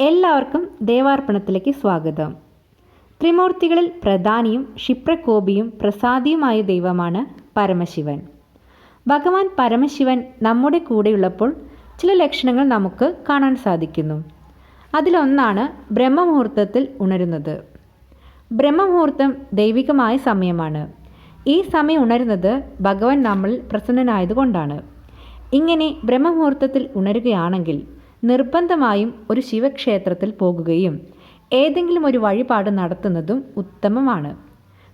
എല്ലാവർക്കും ദേവാർപ്പണത്തിലേക്ക് സ്വാഗതം. ത്രിമൂർത്തികളിൽ പ്രധാനിയും ക്ഷിപ്രകോപിയും പ്രസാദിയുമായ ദൈവമാണ് പരമശിവൻ. ഭഗവാൻ പരമശിവൻ നമ്മുടെ കൂടെയുള്ളപ്പോൾ ചില ലക്ഷണങ്ങൾ നമുക്ക് കാണാൻ സാധിക്കുന്നു. അതിലൊന്നാണ് ബ്രഹ്മമുഹൂർത്തത്തിൽ ഉണരുന്നത്. ബ്രഹ്മമുഹൂർത്തം ദൈവികമായ സമയമാണ്. ഈ സമയം ഉണരുന്നത് ഭഗവാൻ നമ്മളിൽ പ്രസന്നനായതുകൊണ്ടാണ്. ഇങ്ങനെ ബ്രഹ്മമുഹൂർത്തത്തിൽ ഉണരുകയാണെങ്കിൽ നിർബന്ധമായും ഒരു ശിവക്ഷേത്രത്തിൽ പോകുകയും ഏതെങ്കിലും ഒരു വഴിപാട് നടത്തുന്നതും ഉത്തമമാണ്.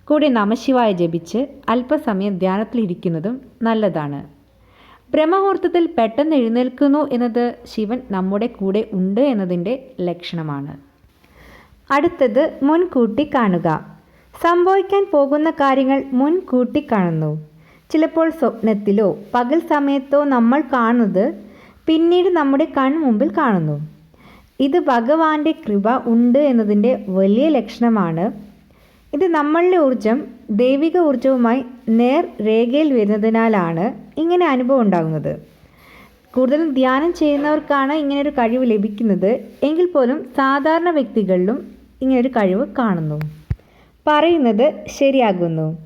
കൂടെ നമശിവായ ജപിച്ച് അല്പസമയം ധ്യാനത്തിലിരിക്കുന്നതും നല്ലതാണ്. ബ്രഹ്മമുഹൂർത്തത്തിൽ പെട്ടെന്ന് എഴുന്നേൽക്കുന്നു എന്നത് ശിവൻ നമ്മുടെ കൂടെ ഉണ്ട് എന്നതിന്റെ ലക്ഷണമാണ്. അടുത്തത് മുൻകൂട്ടി കാണുക സംഭവിക്കാൻ പോകുന്ന കാര്യങ്ങൾ മുൻകൂട്ടി കാണുന്നു ചിലപ്പോൾ സ്വപ്നത്തിലോ പകൽ സമയത്തോ നമ്മൾ കാണുന്നത് പിന്നീട് നമ്മുടെ കൺമുമ്പിൽ കാണുന്നു. ഇത് ഭഗവാന്റെ കൃപ ഉണ്ട് എന്നതിന്റെ വലിയ ലക്ഷണമാണ്. ഇത് നമ്മളുടെ ഊർജം ദൈവിക ഊർജവുമായി നേർ രേഖയിൽ വരുന്നതിനാലാണ് ഇങ്ങനെ അനുഭവം ഉണ്ടാകുന്നത്. കൂടുതലും ധ്യാനം ചെയ്യുന്നവർക്കാണ് ഇങ്ങനൊരു കഴിവ് ലഭിക്കുന്നത്. എങ്കിൽ പോലും സാധാരണ വ്യക്തികളിലും ഇങ്ങനൊരു കഴിവ് കാണുന്നു. പറയുന്നത് ശരിയാകുന്നു.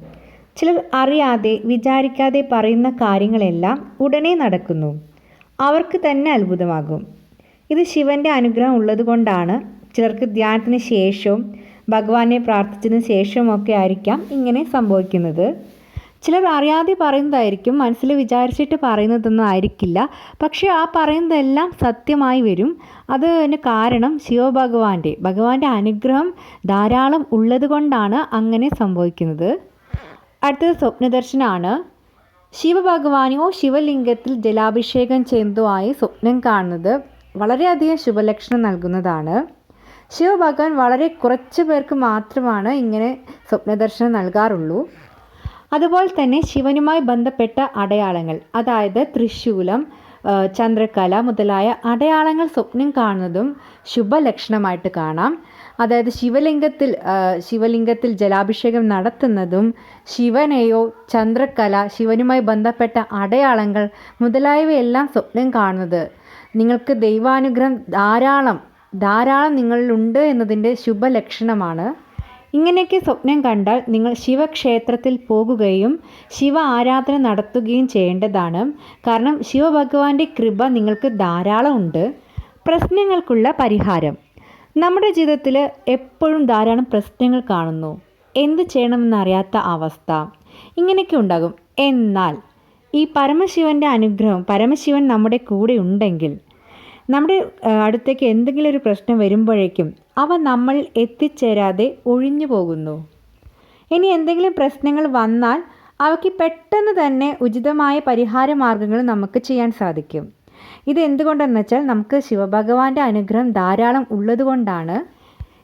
ചിലർ അറിയാതെ വിചാരിക്കാതെ പറയുന്ന കാര്യങ്ങളെല്ലാം ഉടനെ നടക്കുന്നു. അവർക്ക് തന്നെ അത്ഭുതമാകും. ഇത് ശിവന്റെ അനുഗ്രഹം ഉള്ളതുകൊണ്ടാണ് ചിലർക്ക് ധ്യാനത്തിന് ശേഷവും ഭഗവാനെ പ്രാർത്ഥിച്ചതിന് ശേഷമൊക്കെ ആയിരിക്കാം ഇങ്ങനെ സംഭവിക്കുന്നത്. ചിലർ അറിയാതെ പറയുന്നതായിരിക്കും മനസ്സിൽ വിചാരിച്ചിട്ട് പറയുന്നതൊന്നും ആയിരിക്കില്ല. പക്ഷേ ആ പറയുന്നതെല്ലാം സത്യമായി വരും. അതിന് കാരണം ശിവഭഗവാന്റെ ഭഗവാന്റെ അനുഗ്രഹം ധാരാളം ഉള്ളതുകൊണ്ടാണ് അങ്ങനെ സംഭവിക്കുന്നത്. അടുത്തത് സ്വപ്നദർശനമാണ് ശിവഭഗവാനെയോ ശിവലിംഗത്തിൽ ജലാഭിഷേകം ചെയ്യുന്നതോ ആയി സ്വപ്നം കാണുന്നത് വളരെയധികം ശുഭലക്ഷണം നൽകുന്നതാണ്. ശിവഭഗവാൻ വളരെ കുറച്ച് പേർക്ക് മാത്രമാണ് ഇങ്ങനെ സ്വപ്നദർശനം നൽകാറുള്ളൂ. അതുപോലെ തന്നെ ശിവനുമായി ബന്ധപ്പെട്ട അടയാളങ്ങൾ അതായത് തൃശൂലം ചന്ദ്രകല മുതലായ അടയാളങ്ങൾ സ്വപ്നം കാണുന്നതും ശുഭലക്ഷണമായിട്ട് കാണാം. അതായത് ശിവലിംഗത്തിൽ ശിവലിംഗത്തിൽ ജലാഭിഷേകം നടത്തുന്നതും ശിവനെയോ ചന്ദ്രകല ശിവനുമായി ബന്ധപ്പെട്ട അടയാളങ്ങൾ മുതലായവയെല്ലാം സ്വപ്നം കാണുന്നത്. നിങ്ങൾക്ക് ദൈവാനുഗ്രഹം ധാരാളം ധാരാളം നിങ്ങളിലുണ്ട് എന്നതിന്റെ ശുഭലക്ഷണമാണ്. ഇങ്ങനെയൊക്കെ സ്വപ്നം കണ്ടാൽ നിങ്ങൾ ശിവക്ഷേത്രത്തിൽ പോകുകയും ശിവ ആരാധന നടത്തുകയും ചെയ്യേണ്ടതാണ്. കാരണം ശിവഭഗവാന്റെ കൃപ നിങ്ങൾക്ക് ധാരാളം ഉണ്ട്. പ്രശ്നങ്ങൾക്കുള്ള പരിഹാരം. നമ്മുടെ ജീവിതത്തിൽ എപ്പോഴും ധാരാളം പ്രശ്നങ്ങൾ കാണുന്നു. എന്ത് ചെയ്യണമെന്നറിയാത്ത അവസ്ഥ. ഇങ്ങനെയൊക്കെ ഉണ്ടാകും. എന്നാൽ ഈ പരമശിവന്റെ അനുഗ്രഹം പരമശിവൻ നമ്മുടെ കൂടെ ഉണ്ടെങ്കിൽ നമ്മുടെ അടുത്തേക്ക് എന്തെങ്കിലും ഒരു പ്രശ്നം വരുമ്പോഴേക്കും അവ നമ്മൾ എത്തിച്ചേരാതെ ഒഴിഞ്ഞു പോകുന്നു. ഇനി എന്തെങ്കിലും പ്രശ്നങ്ങൾ വന്നാൽ അവയ്ക്ക് പെട്ടെന്ന് തന്നെ ഉചിതമായ പരിഹാര മാർഗങ്ങൾ നമുക്ക് ചെയ്യാൻ സാധിക്കും. ഇത് എന്തുകൊണ്ടെന്ന് വെച്ചാൽ നമുക്ക് ശിവഭഗവാന്റെ അനുഗ്രഹം ധാരാളം ഉള്ളതുകൊണ്ടാണ്.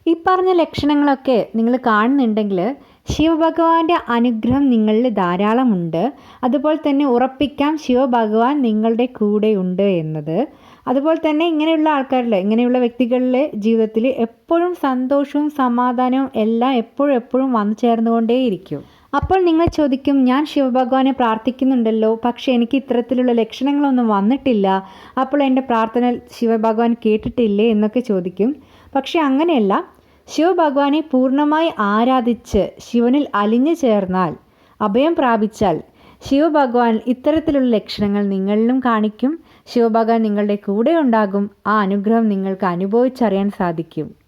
ഈ പറഞ്ഞ ലക്ഷണങ്ങളൊക്കെ നിങ്ങൾ കാണുന്നുണ്ടെങ്കിൽ ശിവഭഗവാന്റെ അനുഗ്രഹം നിങ്ങളിൽ ധാരാളമുണ്ട്. അതുപോലെ തന്നെ ഉറപ്പിക്കാം ശിവഭഗവാൻ നിങ്ങളുടെ കൂടെയുണ്ട് എന്നത്. അതുപോലെ തന്നെ ഇങ്ങനെയുള്ള ആൾക്കാരിൽ ഇങ്ങനെയുള്ള വ്യക്തികളിലെ ജീവിതത്തിൽ എപ്പോഴും സന്തോഷവും സമാധാനവും എല്ലാം എപ്പോഴും എപ്പോഴും വന്നു ചേർന്നുകൊണ്ടേയിരിക്കും. അപ്പോൾ നിങ്ങൾ ചോദിക്കും ഞാൻ ശിവഭഗവാനെ പ്രാർത്ഥിക്കുന്നുണ്ടല്ലോ പക്ഷേ എനിക്ക് ഇത്തരത്തിലുള്ള ലക്ഷണങ്ങളൊന്നും വന്നിട്ടില്ല. അപ്പോൾ എന്റെ പ്രാർത്ഥന ശിവഭഗവാൻ കേട്ടിട്ടില്ലേ? എന്നൊക്കെ ചോദിക്കും. പക്ഷേ അങ്ങനെയല്ല. ശിവഭഗവാനെ പൂർണമായി ആരാധിച്ച് ശിവനിൽ അലിഞ്ഞു ചേർന്നാൽ അഭയം പ്രാപിച്ചാൽ ശിവഭഗവാൻ ഇത്തരത്തിലുള്ള ലക്ഷണങ്ങൾ നിങ്ങളിലും കാണിക്കും. ശിവഭഗവാൻ നിങ്ങളുടെ കൂടെ ഉണ്ടാകും. ആ അനുഗ്രഹം നിങ്ങൾക്ക് അനുഭവിച്ചറിയാൻ സാധിക്കും.